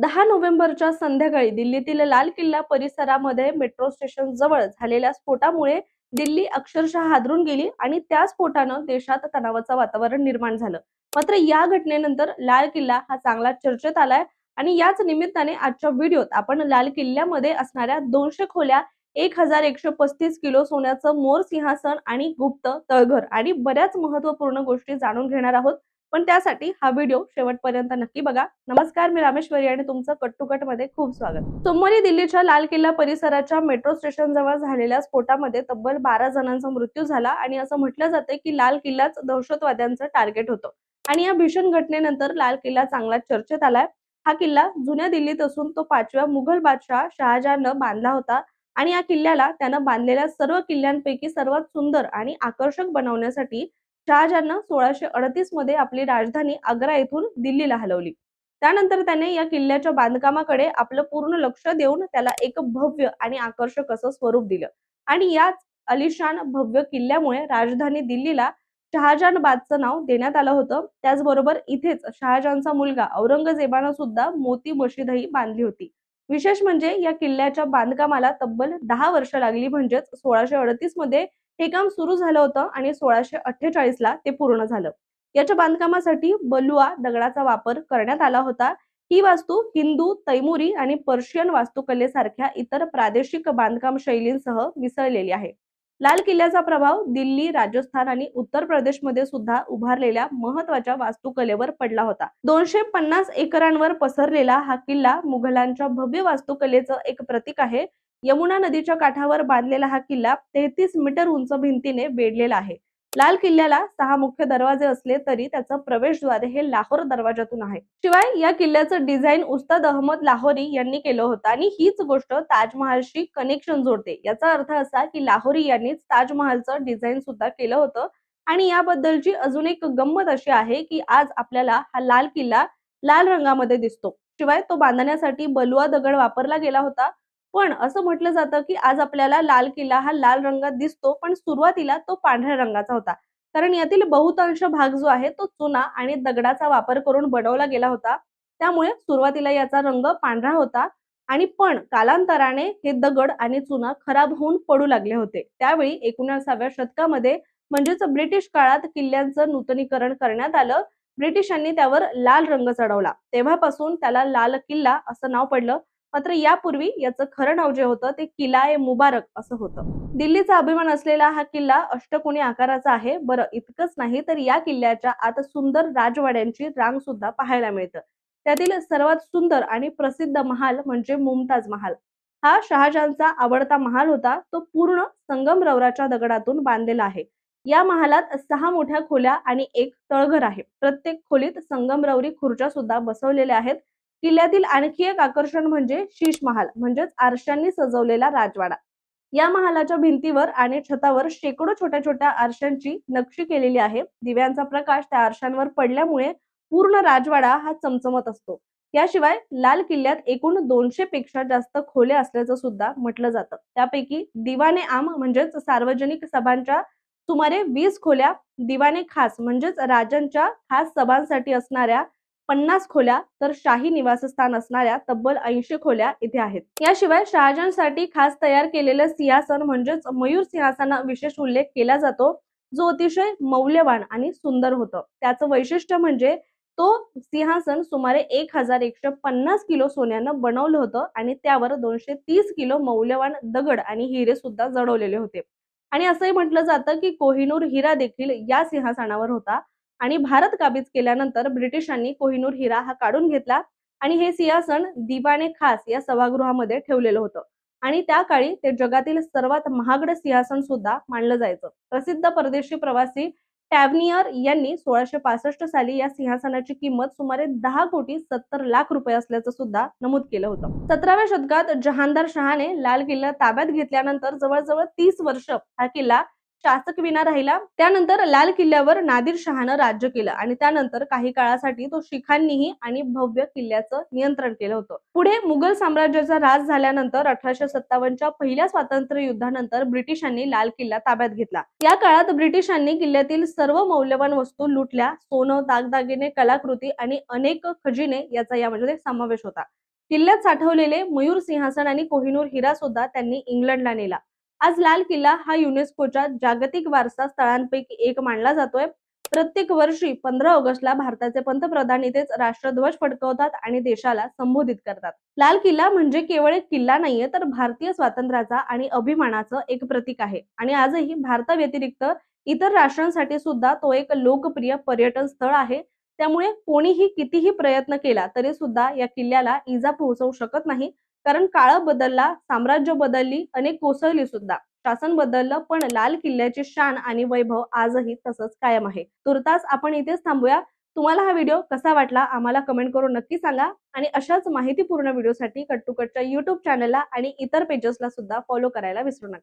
दहा नोव्हेंबरच्या संध्याकाळी दिल्लीतील लाल किल्ला परिसरामध्ये मेट्रो स्टेशन जवळ झालेल्या स्फोटामुळे दिल्ली अक्षरशः हादरून गेली आणि त्या स्फोटानं देशात तणावाचं वातावरण निर्माण झालं. मात्र या घटनेनंतर लाल किल्ला हा चांगला चर्चेत आलाय आणि याच निमित्ताने आजच्या व्हिडिओत आपण लाल किल्ल्यामध्ये असणाऱ्या दोनशे खोल्या एक हजार एकशे पस्तीस किलो सोन्याचं मोर सिंहासन आणि गुप्त तळघर आणि बऱ्याच महत्त्वपूर्ण गोष्टी जाणून घेणार आहोत. पण त्यासाठी हा व्हिडिओ शेवटपर्यंत नक्की बघा. नमस्कार मी रामेश्वरी आणि तुमचं कट टू कटमध्ये खूप स्वागत. सोमवारी दिल्लीच्या लाल किल्ला परिसराच्या मेट्रो स्टेशन जवळ झालेल्या स्फोटामध्ये तब्बल बारा जणांचा मृत्यू झाला आणि असं म्हटलं जाते की लाल किल्लाच दहशतवाद्यांचं टार्गेट होतं. आणि या भीषण घटनेनंतर लाल किल्ला चांगला चर्चेत आलाय. हा किल्ला जुन्या दिल्लीत असून तो पाचव्या मुघल बादशाह शहाजहानं बांधला होता आणि या किल्ल्याला त्यानं बांधलेल्या सर्व किल्ल्यांपैकी सर्वात सुंदर आणि आकर्षक बनवण्यासाठी शहाजहाननं सोळाशे अडतीसमध्ये आपली राजधानी आग्रा येथून दिल्लीला हलवली. त्यानंतर त्याने या किल्ल्याच्या बांधकामाकडे आपलं पूर्ण लक्ष देऊन त्याला एक भव्य आणि आकर्षक असं स्वरूप दिलं. आणि याच अलिशान भव्य किल्ल्यामुळे राजधानी दिल्लीला शहाजहानबादचं नाव देण्यात आलं होतं. त्याचबरोबर इथेच शहाजहानचा मुलगा औरंगजेबानं सुद्धा मोती मशिदही बांधली होती. विशेष म्हणजे या किल्ल्याच्या बांधकामाला तब्बल दहा वर्ष लागली म्हणजेच सोळाशे अडतीसमध्ये हे काम सुरू झालं होतं आणि सोळाशे अठ्ठेचाळीस ला ते पूर्ण झालं. याच्या बांधकामासाठी बलुआ दगडाचा वापर करण्यात आला होता. ही वास्तू हिंदू तैमुरी आणि पर्शियन वास्तुकलेसारख्या इतर प्रादेशिक बांधकाम शैलींसह मिसळलेली आहे. लाल किल्ल्याचा प्रभाव दिल्ली राजस्थान आणि उत्तर प्रदेशमध्ये सुद्धा उभारलेल्या महत्त्वाच्या वास्तुकलेवर पडला होता. दोनशे पन्नास एकरांवर पसरलेला हा किल्ला मुघलांच्या भव्य वास्तुकलेचं एक प्रतीक आहे. यमुना नदीच्या काठावर बांधलेला हा किल्ला तेहतीस मीटर उंच भिंतीने वेढलेला आहे. लाल किल्ल्याला सहा मुख्य दरवाजे असले तरी त्याचं प्रवेशद्वार हे लाहोर दरवाजातून आहे. शिवाय या किल्ल्याचं डिझाईन उस्ताद अहमद लाहोरी यांनी केलं होतं आणि हीच गोष्ट ताजमहालशी कनेक्शन जोडते. याचा अर्थ असा की लाहोरी यांनीच ताजमहालचं डिझाईन सुद्धा केलं होतं आणि याबद्दलची अजून एक गंमत अशी आहे की आज आपल्याला हा लाल किल्ला लाल रंगामध्ये दिसतो. शिवाय तो बांधण्यासाठी बलुआ दगड वापरला गेला होता पण असं म्हटलं जातं की आज आपल्याला लाल किल्ला हा लाल रंगात दिसतो पण सुरुवातीला तो पांढऱ्या रंगाचा होता. कारण यातील बहुतांश भाग जो आहे तो चुना आणि दगडाचा वापर करून बनवला गेला होता. त्यामुळे सुरुवातीला याचा रंग पांढरा होता आणि पण कालांतराने हे दगड आणि चुना खराब होऊन पडू लागले होते. त्यावेळी एकोणीसाव्या शतकामध्ये म्हणजेच ब्रिटिश काळात किल्ल्यांचं नूतनीकरण करण्यात आलं. ब्रिटिशांनी त्यावर लाल रंग चढवला. तेव्हापासून त्याला लाल किल्ला असं नाव पडलं. मात्र यापूर्वी याचं खरं नाव जे होतं ते किला ए मुबारक असं होतं. दिल्लीचा अभिमान असलेला हा किल्ला अष्टकोणी आकाराचा आहे. बरं इतकंच नाही तर या किल्ल्याच्या आत सुंदर राजवाड्यांची रांग सुद्धा पाहायला मिळतं. त्यातील सर्वात सुंदर आणि प्रसिद्ध महाल म्हणजे मुमताज महाल. हा शहाजहानचा आवडता महाल होता. तो पूर्ण संगमरवराच्या दगडातून बांधलेला आहे. या महालात सहा मोठ्या खोल्या आणि एक तळघर आहे. प्रत्येक खोलीत संगमरवरी खुर्च्या सुद्धा बसवलेल्या आहेत. किल्ल्यातील आणखी एक आकर्षण म्हणजे शीश महाल म्हणजेच आरशांनी सजवलेला राजवाडा. या महालाच्या भिंतीवर आणि छतावर शेकडो छोट्या छोट्या आरशांची नक्षी केलेली आहे. दिव्यांचा प्रकाश त्या आरशांवर पडल्यामुळे पूर्ण राजवाडा हा चमचमत असतो. याशिवाय लाल किल्ल्यात एकूण दोनशे पेक्षा जास्त खोल्या असल्याचं सुद्धा म्हटलं जातं. त्यापैकी दिवाने आम म्हणजेच सार्वजनिक सभांच्या सुमारे वीस खोल्या दिवाने खास म्हणजेच राजांच्या खास सभांसाठी असणाऱ्या पन्नास खोल्या तर शाही निवासस्थान असणाऱ्या तब्बल ऐंशी खोल्या इथे आहेत. याशिवाय शहाजांसाठी खास तयार केलेलं सिंहासन म्हणजेच मयूर सिंहासना विशेष उल्लेख केला जातो जो अतिशय मौल्यवान आणि सुंदर होतं. त्याचं वैशिष्ट्य म्हणजे तो सिंहासन सुमारे एक हजार एकशे पन्नास किलो सोन्यानं बनवलं होतं आणि त्यावर दोनशे तीस किलो मौल्यवान दगड आणि हिरे सुद्धा जडवलेले होते. आणि असंही म्हटलं जातं की कोहिनूर हिरा देखील या सिंहासनावर होता. आणि भारत काबीज केल्यानंतर ब्रिटिशांनी कोहिनूर हिरा हा काढून घेतला आणि हे सिंहासन दिवाने खास या सभागृहामध्ये ठेवलेलं होतं. आणि त्या काळी ते जगातील सर्वात महागड सिंहासन सुद्धा मानलं जायचं. प्रसिद्ध परदेशी प्रवासी टॅव्हनियर यांनी सोळाशे पासष्ट साली या सिंहासनाची किंमत सुमारे दहा कोटी सत्तर लाख रुपये असल्याचं सुद्धा नमूद केलं होतं. सतराव्या शतकात जहानदार शहाने लाल किल्ला ताब्यात घेतल्यानंतर जवळजवळ तीस वर्ष हा किल्ला शासक विना राहिला. त्यानंतर लाल किल्ल्यावर नादिर शहानं राज्य केलं आणि त्यानंतर काही काळासाठी तो शिखांनीही आणि भव्य किल्ल्याचं नियंत्रण केलं होतं. पुढे मुघल साम्राज्याचा राज झाल्यानंतर अठराशे सत्तावन्नच्या पहिल्या स्वातंत्र्य युद्धानंतर ब्रिटिशांनी लाल किल्ला ताब्यात घेतला. या काळात ब्रिटिशांनी किल्ल्यातील सर्व मौल्यवान वस्तू लुटल्या सोनं दागदागिने कलाकृती आणि अनेक खजिने याचा यामध्ये समावेश होता. किल्ल्यात साठवलेले मयूर सिंहासन आणि कोहिनूर हिरा सुद्धा त्यांनी इंग्लंडला नेला. आज लाल किल्ला हा युनेस्कोच्या जागतिक वारसा स्थळांपैकी एक मानला जातोय. प्रत्येक वर्षी पंधरा ऑगस्टला भारताचे पंतप्रधान इथेच राष्ट्रध्वज फडकवतात आणि देशाला संबोधित करतात. लाल किल्ला म्हणजे केवळ एक किल्ला नाहीये तर भारतीय स्वातंत्र्याचा आणि अभिमानाचं एक प्रतीक आहे. आणि आजही भारताव्यतिरिक्त इतर राष्ट्रांसाठी सुद्धा तो एक लोकप्रिय पर्यटन स्थळ आहे. त्यामुळे कोणीही कितीही प्रयत्न केला तरी सुद्धा या किल्ल्याला इजा पोहोचवू शकत नाही. कारण काळ बदलला साम्राज्य बदलली अनेक कोसळली सुद्धा. शासन बदललं पण लाल किल्ल्याची शान आणि वैभव आजही तसंच कायम आहे. तुर्तास आपण इथेच थांबूया. तुम्हाला हा व्हिडिओ कसा वाटला आम्हाला कमेंट करून नक्की सांगा. आणि अशाच माहितीपूर्ण व्हिडिओसाठी कट टू कटच्या युट्यूब चॅनलला आणि इतर पेजेसला सुद्धा फॉलो करायला विसरू नका.